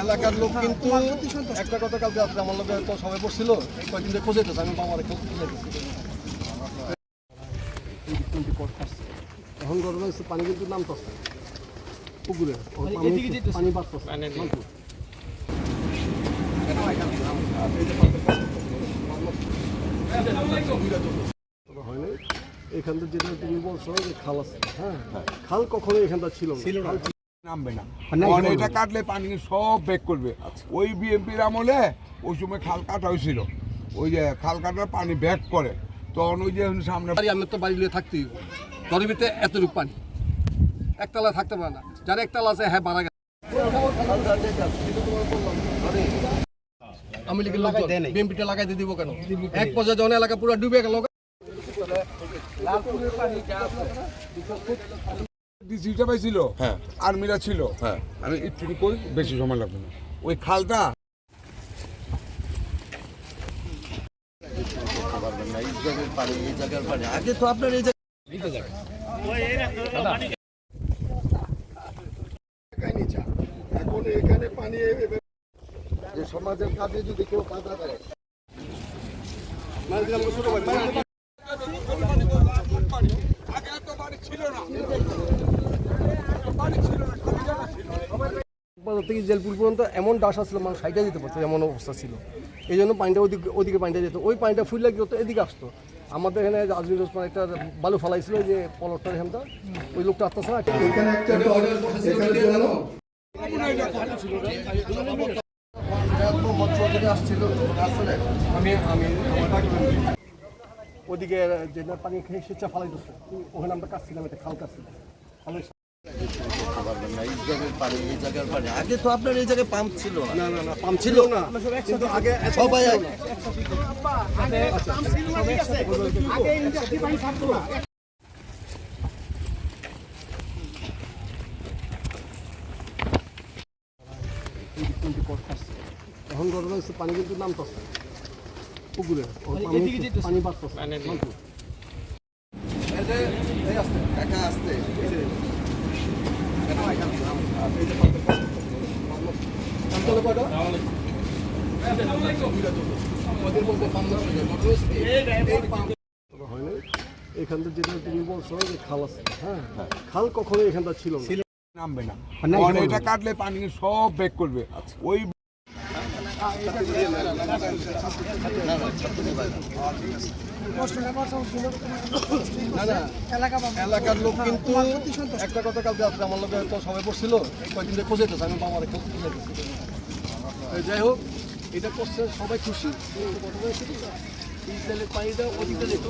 এলাকার লোক কিন্তু একটা কথা কালকে রাত্রে আমার লোক তো সবাই পড়ছিল কয়েকদিন ধরে খোঁজাইতেছে আমি বাবার এখন হচ্ছে পানি কিন্তু নামতেছে। পুকুরে পানি- বাড়তেছে। এখান থেকে যেটা তুমি বলছো যে খাল আছে হ্যাঁ? খাল কখনো এখানটা ছিল না। নামবে না। কারণ এটা কাটলে পানি সব ব্যাক করবে। ওই বিএমপির আমলে ওই সময় খাল কাটা হয়েছিল। ওই যে খাল কাটার পানি ব্যাক করে। তখন ওই যে সামনে বাড়ি আমি তো বাড়ি নিয়ে থাকতেই গরিবিতে এতটুকু পানি। একতলা থাকতে পারে না। যার একতলা আছে হ্যাঁ বাড়া গেছে। আমি লিখে লোক বিএমপিটা লাগাইতে দিব কেন? এক পর্যায়ে যখন এলাকা পুরো ডুবে গেল ডিসিটা পাইছিল হ্যাঁ। আর্মিরা ছিল। হ্যাঁ। আমি একটু বেশি সময় লাগবে না। ওই খালটা। আগে তো আপনার এই জায়গা এখন এখানে পানি যে সমাজের কাজে যদি কেউ দেয় আগে এত পানি ছিল না পানি ছিল না খালি জায়গা ছিল। বাজার থেকে জেলপুর পর্যন্ত এমন ডাস আসছিল মানুষ সাইডে যেতে পারতো এমন অবস্থা ছিল। এই জন্য পানিটা ওদিকে ওদিকে পানিটা যেত। ওই পানিটা ফুল লাগিয়ে তো এদিকে আসতো। আমাদের এখানে আজমির ওসমান একটা বালু ফালাইছিল যে পলটটার এখানটা ওই লোকটা আসতেছে না আমি আমি ওদিকে যে পানি খেয়ে স্বেচ্ছা ফালাইতেছে ওখানে আমরা কাটছিলাম একটা খাল কাটছিলাম খালের এই জায়গার এই জায়গার পানি আগে তো আপনার এই জায়গায় পাম্প ছিল না। না না না পাম্প ছিল না। কিন্তু আগে সবাই এখন ঘটনা হচ্ছে পানি কিন্তু নামতেছে পুকুরে। পানি- পানি বাড়তেছে থেকে যেটা তুমি বলছো যে খাল আছে। হ্যাঁ খাল কখনো এখানটা ছিল না। নামবে না। কারণ এটা কাটলে পানি সব ব্যাক করবে। ওই না না এলাকার লোক কিন্তু একটা কথা কালকে রাত্রে আমার লোক তো সবাই পড়ছিল, কয়েকদিন ধরে খোঁজাইতেছে আমি বাবার খোঁজাইতেছি যাই হোক, এটা করছে সবাই খুশি। তেলের পানিটা অধিকটা যেত।